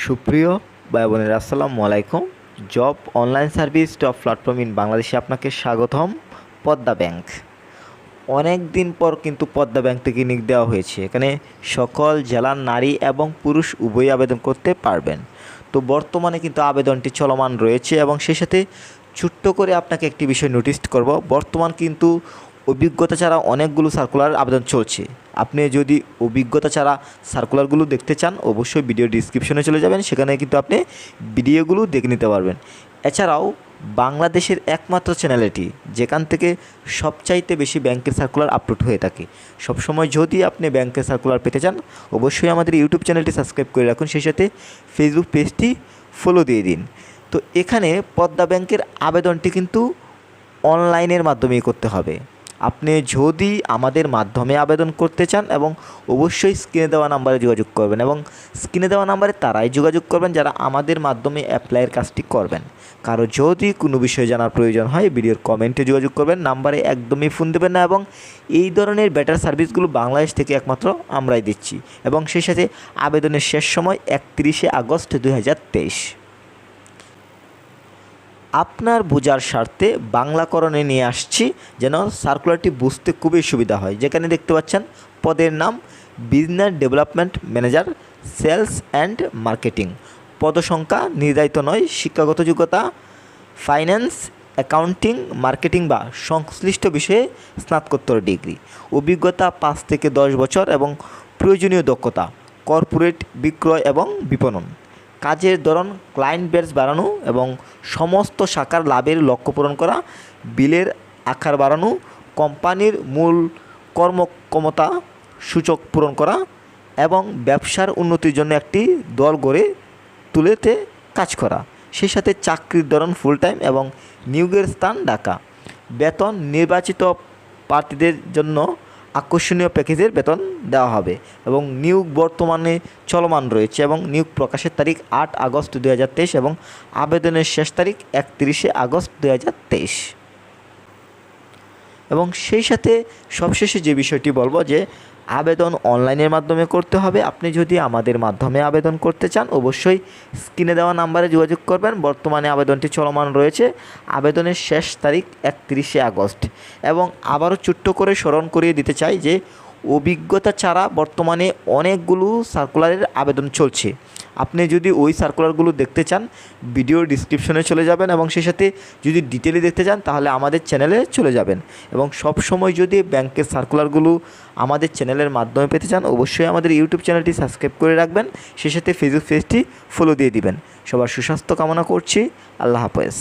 সুপ্রিয় ভাই বোনেরা, আসসালামু আলাইকুম। Job online service top platform in বাংলাদেশে আপনাকে স্বাগতম, পদ্মা ব্যাংক। অনেক দিন পর কিন্তু পদ্মা ব্যাংক থেকে নিক দেওয়া হয়েছে। এখানে সকল জেলার নারী এবং পুরুষ উভয়ই আবেদন করতে পারবেন। তো বর্তমানে কিন্তু আবেদনটি চলমান রয়েছে এবং সেই সাথে ছোট্ট করে আপনাকে একটি বিষয় নোটিস করব। বর্তমান কিন্তু অভিজ্ঞতা ছাড়া অনেকগুলো সার্কুলার আবেদন চলছে। আপনি যদি অভিজ্ঞতা ছাড়া সার্কুলারগুলো দেখতে চান, অবশ্যই ভিডিও ডিসক্রিপশনে চলে যাবেন। সেখানে কিন্তু আপনি ভিডিওগুলো দেখে নিতে পারবেন। এছাড়াও বাংলাদেশের একমাত্র চ্যানেল এটি, যেখান থেকে সবচাইতে বেশি ব্যাংকের সার্কুলার আপলোড হয়ে থাকে। সবসময় যদি আপনি ব্যাংকের সার্কুলার পেতে চান, অবশ্যই আমাদের ইউটিউব চ্যানেলটি সাবস্ক্রাইব করে রাখুন। সেই সাথে ফেসবুক পেজটি ফলো দিয়ে দিন। তো এখানে পদ্মা ব্যাংকের আবেদনটি কিন্তু অনলাইনের মাধ্যমেই করতে হবে। আপনি যদি আমাদের মাধ্যমে আবেদন করতে চান এবং অবশ্যই স্ক্রিনে দেওয়া নাম্বারে যোগাযোগ করবেন এবং স্ক্রিনে দেওয়া নাম্বারে তারাই যোগাযোগ করবেন যারা আমাদের মাধ্যমে অ্যাপ্লাইয়ের কাজটি করবেন। কারও যদি কোনো বিষয়ে জানার প্রয়োজন হয়, ভিডিওর কমেন্টে যোগাযোগ করবেন, নাম্বারে একদমই ফোন দেবেন না এবং এই ধরনের বেটার সার্ভিসগুলো বাংলাদেশ থেকে একমাত্র আমরাই দিচ্ছি এবং সেই সাথে আবেদনের শেষ সময় একত্রিশে আগস্ট দুই হাজার তেইশ। আপনার বোঝার স্বার্থে বাংলাকরণে নিয়ে আসছি, যেন সার্কুলারটি বুঝতে খুবই সুবিধা হয়। যেখানে দেখতে পাচ্ছেন পদের নাম business development manager sales and marketing পদসংখ্যা নির্ধারিত নয়, শিক্ষাগত যোগ্যতা ফাইন্যান্স অ্যাকাউন্টিং মার্কেটিং বা সংশ্লিষ্ট বিষয়ে স্নাতকোত্তর ডিগ্রি। অভিজ্ঞতা পাঁচ থেকে দশ বছর এবং প্রয়োজনীয় দক্ষতা কর্পোরেট বিক্রয় এবং বিপণন। কাজের ধরন ক্লায়েন্ট বেস বাড়ানো এবং সমস্ত শাখার লাভের লক্ষ্য পূরণ করা, বিলের আকার বাড়ানো, কোম্পানির মূল কর্মক্ষমতা সূচক পূরণ করা এবং ব্যবসার উন্নতির জন্য একটি দল গড়ে তুলেতে কাজ করা। সেই সাথে চাকরির ধরন ফুল টাইম এবং নিয়োগের স্থান ডাকা বেতন নির্বাচিত প্রার্থীদের জন্য আকর্ষণীয় প্যাকেজের বেতন দেওয়া হবে এবং নিয়োগ বর্তমানে চলমান রয়েছে এবং নিয়োগ প্রকাশের তারিখ আট আগস্ট দু হাজার তেইশ এবং আবেদনের শেষ তারিখ একত্রিশে আগস্ট দু হাজার তেইশ। এবং সেই সাথে সবশেষে যে বিষয়টি বলব যে আবেদন অনলাইনের মাধ্যমে করতে হবে। আপনি যদি আমাদের মাধ্যমে আবেদন করতে চান, অবশ্যই স্ক্রিনে দেওয়া নাম্বারে যোগাযোগ করবেন। বর্তমানে আবেদনটি চলমান রয়েছে। আবেদনের শেষ তারিখ একত্রিশে আগস্ট এবং আবারও চুট্ট করে স্মরণ করিয়ে দিতে চাই যে অভিজ্ঞতা ছাড়া বর্তমানে অনেকগুলো সার্কুলারের আবেদন চলছে। আপনি যদি ওই সার্কুলারগুলো দেখতে চান, ভিডিও ডিসক্রিপশনে চলে যাবেন এবং সেই সাথে যদি ডিটেলে দেখতে চান, তাহলে আমাদের চ্যানেলে চলে যাবেন। এবং সব সময় যদি ব্যাংকের সার্কুলারগুলো আমাদের চ্যানেলের মাধ্যমে পেতে চান, অবশ্যই আমাদের ইউটিউব চ্যানেলটি সাবস্ক্রাইব করে রাখবেন। সেই সাথে ফেসবুক পেজটি ফলো দিয়ে দিবেন। সবার সুস্বাস্থ্য কামনা করছি। আল্লাহ হাফেজ।